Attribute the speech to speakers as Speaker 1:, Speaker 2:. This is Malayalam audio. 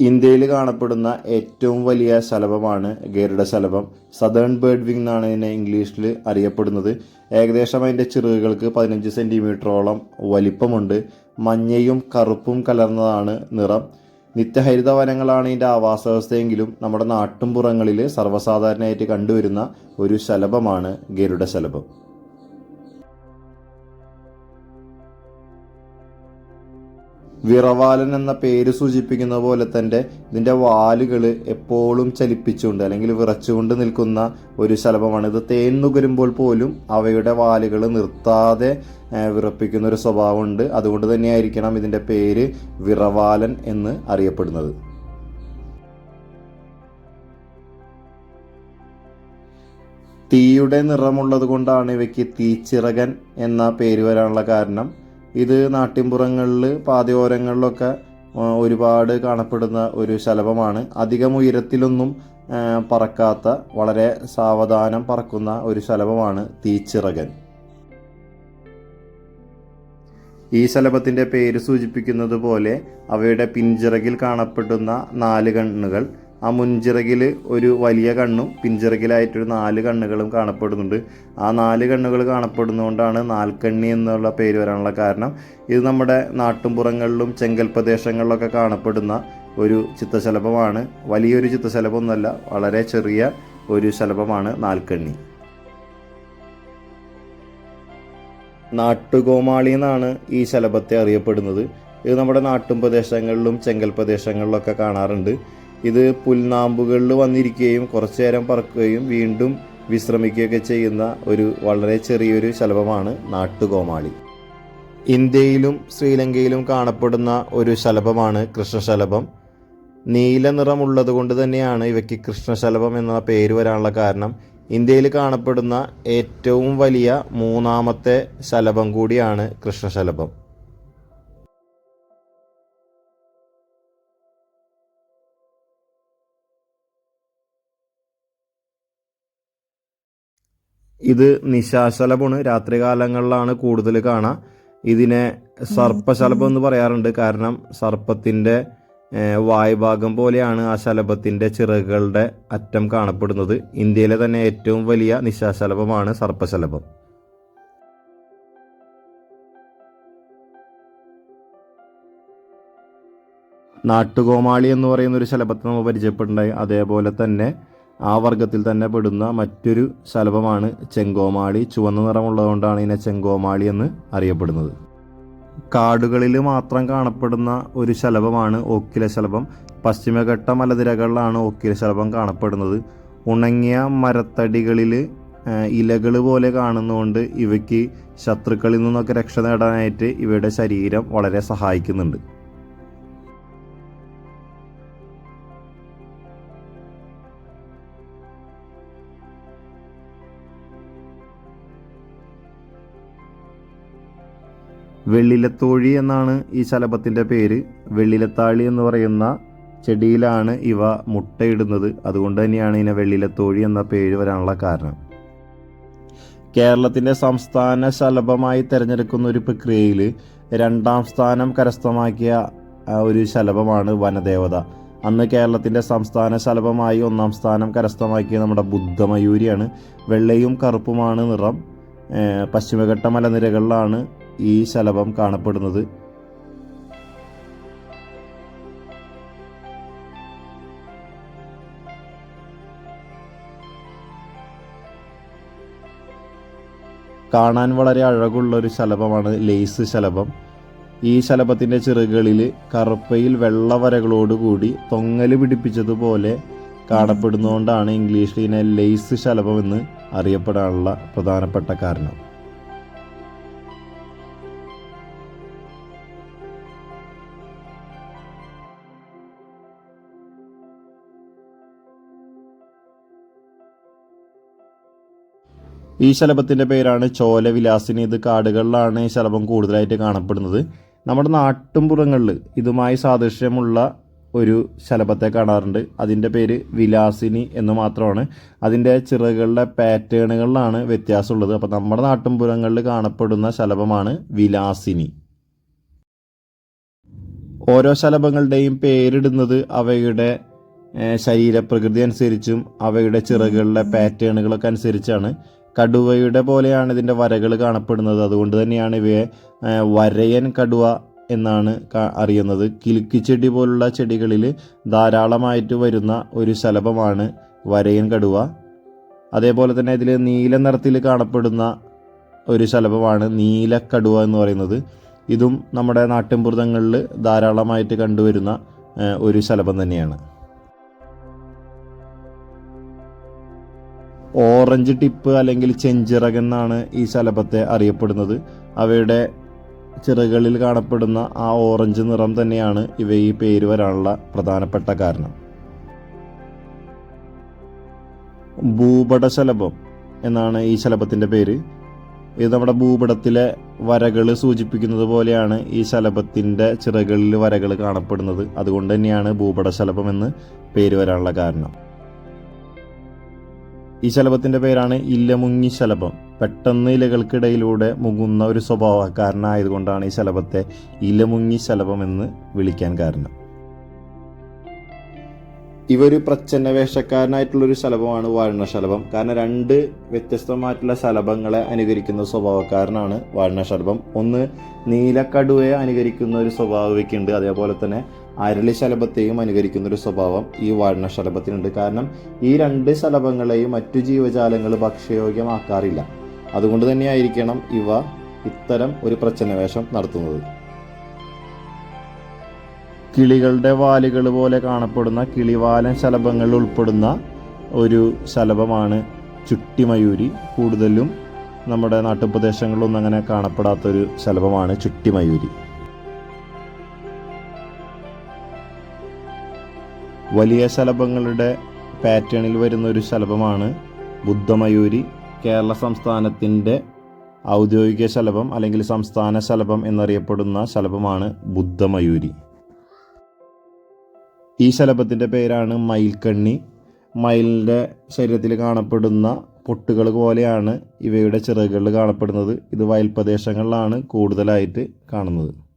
Speaker 1: ഇന്ത്യയിൽ കാണപ്പെടുന്ന ഏറ്റവും വലിയ ശലഭമാണ് ഗരുഡ ശലഭം. സദേൺ ബേർഡ് വിങ് എന്നാണ് ഇതിനെ ഇംഗ്ലീഷിൽ അറിയപ്പെടുന്നത്. ഏകദേശം അതിന്റെ ചിറകുകൾക്ക് പതിനഞ്ച് സെന്റിമീറ്ററോളം വലിപ്പമുണ്ട്. മഞ്ഞയും കറുപ്പും കലർന്നതാണ് നിറം. നിത്യഹരിത വനങ്ങളാണ് ഇതിന്റെ ആവാസവ്യവസ്ഥയെങ്കിലും നമ്മുടെ നാട്ടുംപുറങ്ങളിൽ സർവസാധാരണയായിട്ട് കണ്ടുവരുന്ന ഒരു ശലഭമാണ് ഗരുഡ ശലഭം. വിറവാലൻ എന്ന പേര് സൂചിപ്പിക്കുന്ന പോലെ തന്നെ ഇതിന്റെ വാലുകൾ എപ്പോഴും ചലിപ്പിച്ചുകൊണ്ട് അല്ലെങ്കിൽ വിറച്ചുകൊണ്ട് നിൽക്കുന്ന ഒരു ശലഭമാണ്. ഇത് തേൻ നുകരുമ്പോൾ പോലും അവയുടെ വാലുകൾ നിർത്താതെ വിറപ്പിക്കുന്ന ഒരു സ്വഭാവമുണ്ട്. അതുകൊണ്ട് തന്നെയായിരിക്കണം ഇതിന്റെ പേര് വിറവാലൻ എന്ന് അറിയപ്പെടുന്നത്. തീയുടെ നിറമുള്ളത് കൊണ്ടാണ് ഇവയ്ക്ക് തീച്ചിറകൻ എന്ന പേര് വരാനുള്ള കാരണം ഇത് നാട്ടിൻപുറങ്ങളിൽ പാതയോരങ്ങളിലൊക്കെ ഒരുപാട് കാണപ്പെടുന്ന ഒരു ശലഭമാണ്. അധികം ഉയരത്തിലൊന്നും പറക്കാത്ത വളരെ സാവധാനം പറക്കുന്ന ഒരു ശലഭമാണ് തീച്ചിറകൻ. ഈ ശലഭത്തിന്റെ പേര് സൂചിപ്പിക്കുന്നത് പോലെ അവയുടെ പിൻചിറകിൽ കാണപ്പെടുന്ന നാല് കണ്ണുകൾ ആ മുൻചിറകിൽ ഒരു വലിയ കണ്ണും പിൻചിറകിലായിട്ടൊരു നാല് കണ്ണുകളും കാണപ്പെടുന്നുണ്ട്. ആ നാല് കണ്ണുകൾ കാണപ്പെടുന്നതുകൊണ്ടാണ് നാൽക്കണ്ണി എന്നുള്ള പേര് വരാനുള്ള കാരണം. ഇത് നമ്മുടെ നാട്ടുംപുറങ്ങളിലും ചെങ്കൽ പ്രദേശങ്ങളിലൊക്കെ കാണപ്പെടുന്ന ഒരു ചിത്തശലഭമാണ് വലിയൊരു ചിത്തശലഭമൊന്നുമല്ല വളരെ ചെറിയ ഒരു ശലഭമാണ് നാൽക്കണ്ണി. നാട്ടുകോമാളി എന്നാണ് ഈ ശലഭത്തെ അറിയപ്പെടുന്നത്. ഇത് നമ്മുടെ നാട്ടും പ്രദേശങ്ങളിലും ചെങ്കൽ പ്രദേശങ്ങളിലൊക്കെ കാണാറുണ്ട്. ഇത് പുൽനാമ്പുകളിൽ വന്നിരിക്കുകയും കുറച്ചു നേരം പറക്കുകയും വീണ്ടും വിശ്രമിക്കുകയൊക്കെ ചെയ്യുന്ന ഒരു വളരെ ചെറിയൊരു ശലഭമാണ് നാട്ടുകോമാളി. ഇന്ത്യയിലും ശ്രീലങ്കയിലും കാണപ്പെടുന്ന ഒരു ശലഭമാണ് കൃഷ്ണശലഭം. നീല നിറമുള്ളത് കൊണ്ട് തന്നെയാണ് ഇവയ്ക്ക് കൃഷ്ണശലഭം എന്ന പേര് വരാനുള്ള കാരണം. ഇന്ത്യയിൽ കാണപ്പെടുന്ന ഏറ്റവും വലിയ മൂന്നാമത്തെ ശലഭം കൂടിയാണ് കൃഷ്ണശലഭം. ഇത് നിശാശലഭമാണ്. രാത്രികാലങ്ങളിലാണ് കൂടുതൽ കാണുക ഇതിനെ സർപ്പശലഭം എന്ന് പറയാറുണ്ട്. കാരണം സർപ്പത്തിന്റെ വായുഭാഗം പോലെയാണ് ആ ശലഭത്തിന്റെ ചിറകുകളുടെ അറ്റം കാണപ്പെടുന്നത്. ഇന്ത്യയിലെ തന്നെ ഏറ്റവും വലിയ നിശാശലഭമാണ് സർപ്പശലഭം. നാട്ടുകോമാളി എന്ന് പറയുന്ന ഒരു ശലഭത്തെ നമ്മൾ പരിചയപ്പെട്ടുണ്ടായി അതേപോലെ തന്നെ ആ വർഗത്തിൽ തന്നെ പെടുന്ന മറ്റൊരു ശലഭമാണ് ചെങ്കോമാളി. ചുവന്ന നിറമുള്ളതുകൊണ്ടാണ് ഇതിനെ ചെങ്കോമാളി എന്ന് അറിയപ്പെടുന്നത്. കാടുകളിൽ മാത്രം കാണപ്പെടുന്ന ഒരു ശലഭമാണ് ഓക്കില ശലഭം. പശ്ചിമഘട്ട മലനിരകളിലാണ് ഓക്കില ശലഭം കാണപ്പെടുന്നത്. ഉണങ്ങിയ മരത്തടികളിൽ ഇലകൾ പോലെ കാണുന്നതുകൊണ്ട് ഇവയ്ക്ക് ശത്രുക്കളിൽ നിന്നൊക്കെ രക്ഷ നേടാനായിട്ട് ഇവയുടെ ശരീരം വളരെ സഹായിക്കുന്നുണ്ട്. വെള്ളിലത്തോഴി എന്നാണ് ഈ ശലഭത്തിന്റെ പേര്. വെള്ളിലത്താളി എന്ന് പറയുന്ന ചെടിയിലാണ് ഇവ മുട്ടയിടുന്നത്. അതുകൊണ്ട് തന്നെയാണ് ഇതിനെ വെള്ളിലത്തോഴി എന്ന പേര് വരാനുള്ള കാരണം. കേരളത്തിന്റെ സംസ്ഥാന ശലഭമായി തിരഞ്ഞെടുക്കുന്ന ഒരു പ്രക്രിയയിൽ രണ്ടാം സ്ഥാനം കരസ്ഥമാക്കിയ ഒരു ശലഭമാണ് വനദേവത. അന്ന് കേരളത്തിന്റെ സംസ്ഥാന ശലഭമായി ഒന്നാം സ്ഥാനം കരസ്ഥമാക്കിയ നമ്മുടെ ബുദ്ധമയൂരിയാണ്. വെള്ളയും കറുപ്പുമാണ് നിറം. പശ്ചിമഘട്ട മലനിരകളിലാണ് ഈ ശലഭം കാണപ്പെടുന്നത്. കാണാൻ വളരെ അഴകുള്ള ഒരു ശലഭമാണ് ലേസ് ശലഭം. ഈ ശലഭത്തിന്റെ ചിറകുകളിൽ കറുപ്പയിൽ വെള്ളവരകളോടുകൂടി തൊങ്ങൽ പിടിപ്പിച്ചതുപോലെ കാണപ്പെടുന്നതുകൊണ്ടാണ് ഇംഗ്ലീഷിൽ ഇതിനെ ലേസ് ശലഭം എന്ന് അറിയപ്പെടാനുള്ള പ്രധാനപ്പെട്ട കാരണം. ഈ ശലഭത്തിന്റെ പേരാണ് ചോലവിലാസിനി. ഇത് കാടുകളിലാണ് ഈ ശലഭം കൂടുതലായിട്ട് കാണപ്പെടുന്നത്. നമ്മുടെ നാട്ടുംപുറങ്ങളിൽ ഇതുമായി സാദൃശ്യമുള്ള ഒരു ശലഭത്തെ കാണാറുണ്ട്. അതിന്റെ പേര് വിലാസിനി എന്ന് മാത്രമാണ്. അതിന്റെ ചിറകുകളുടെ പാറ്റേണുകളിലാണ് വ്യത്യാസമുള്ളത്. അപ്പോൾ നമ്മുടെ നാട്ടുംപുറങ്ങളിൽ കാണപ്പെടുന്ന ശലഭമാണ് വിലാസിനി. ഓരോ ശലഭങ്ങളുടെയും പേരിടുന്നത് അവയുടെ ശരീരപ്രകൃതി അനുസരിച്ചും അവയുടെ ചിറകുകളുടെ പാറ്റേണുകളൊക്കെ അനുസരിച്ചാണ്. കടുവയുടെ പോലെയാണ് ഇതിന്റെ വരകൾ കാണപ്പെടുന്നത്. അതുകൊണ്ട് തന്നെയാണ് ഇവയെ വരയൻ കടുവ എന്നാണ് അറിയുന്നത്. കിലുക്കിച്ചെടി പോലുള്ള ചെടികളിൽ ധാരാളമായിട്ട് വരുന്ന ഒരു ശലഭമാണ് വരയൻ കടുവ. അതേപോലെ തന്നെ ഇതിൽ നീല നിറത്തിൽ കാണപ്പെടുന്ന ഒരു ശലഭമാണ് നീലക്കടുവ എന്ന് പറയുന്നത്. ഇതും നമ്മുടെ നാട്ടിൻപുറങ്ങളിൽ ധാരാളമായിട്ട് കണ്ടുവരുന്ന ഒരു ശലഭം തന്നെയാണ്. ഓറഞ്ച് ടിപ്പ് അല്ലെങ്കിൽ ചെഞ്ചിറക് എന്നാണ് ഈ ശലഭത്തെ അറിയപ്പെടുന്നത്. അവയുടെ ചിറകളിൽ കാണപ്പെടുന്ന ആ ഓറഞ്ച് നിറം തന്നെയാണ് ഇവ ഈ പേര് വരാനുള്ള പ്രധാനപ്പെട്ട കാരണം. ഭൂപട ശലഭം എന്നാണ് ഈ ശലഭത്തിന്റെ പേര്. ഇത് നമ്മുടെ ഭൂപടത്തിലെ വരകൾ സൂചിപ്പിക്കുന്നത് പോലെയാണ് ഈ ശലഭത്തിന്റെ ചിറകളിൽ വരകൾ കാണപ്പെടുന്നത്. അതുകൊണ്ട് തന്നെയാണ് ഭൂപട ശലഭം എന്ന് പേര് വരാനുള്ള കാരണം. ഈ ശലഭത്തിന്റെ പേരാണ് ഇല്ലമുങ്ങി ശലഭം. പെട്ടെന്ന് ഇലകൾക്കിടയിലൂടെ മുങ്ങുന്ന ഒരു സ്വഭാവക്കാരനായതുകൊണ്ടാണ് ഈ ശലഭത്തെ ഇലമുങ്ങി ശലഭം എന്ന് വിളിക്കാൻ കാരണം. ഇവർ പ്രച്ഛന്ന വേഷക്കാരനായിട്ടുള്ളൊരു ശലഭമാണ് വാഴണ ശലഭം കാരണം രണ്ട് വ്യത്യസ്തമായിട്ടുള്ള ശലഭങ്ങളെ അനുകരിക്കുന്ന സ്വഭാവക്കാരനാണ് വാഴണ ശലഭം ഒന്ന് നീലക്കടുവയെ അനുകരിക്കുന്ന ഒരു സ്വഭാവിക്കുണ്ട് അതേപോലെ തന്നെ അരളി ശലഭത്തെയും അനുകരിക്കുന്ന ഒരു സ്വഭാവം ഈ വാഴണ ശലഭത്തിനുണ്ട്. കാരണം ഈ രണ്ട് ശലഭങ്ങളെയും മറ്റു ജീവജാലങ്ങൾ ഭക്ഷ്യയോഗ്യമാക്കാറില്ല. അതുകൊണ്ട് തന്നെയായിരിക്കണം ഇവ ഇത്തരം ഒരു പ്രച്ഛന്നവേഷം നടത്തുന്നത്. കിളികളുടെ വാലുകൾ പോലെ കാണപ്പെടുന്ന കിളിവാലൻ ശലഭങ്ങളിൽ ഉൾപ്പെടുന്ന ഒരു ശലഭമാണ് ചുട്ടിമയൂരി. കൂടുതലും നമ്മുടെ നാട്ടുപ്രദേശങ്ങളിലൊന്നും അങ്ങനെ കാണപ്പെടാത്തൊരു ശലഭമാണ് ചുട്ടിമയൂരി. വലിയ ശലഭങ്ങളുടെ പാറ്റേണിൽ വരുന്ന ഒരു ശലഭമാണ് ബുദ്ധമയൂരി. കേരള സംസ്ഥാനത്തിന്റെ ഔദ്യോഗിക ശലഭം അല്ലെങ്കിൽ സംസ്ഥാന ശലഭം എന്നറിയപ്പെടുന്ന ശലഭമാണ് ബുദ്ധമയൂരി. ഈ ശലഭത്തിന്റെ പേരാണ് മയിൽക്കണ്ണി. മയിലിന്റെ ശരീരത്തിൽ കാണപ്പെടുന്ന പൊട്ടുകൾ പോലെയാണ് ഇവയുടെ ചിറകുകളിൽ കാണപ്പെടുന്നത്. ഇത് വയൽ പ്രദേശങ്ങളിലാണ് കൂടുതലായിട്ട് കാണുന്നത്.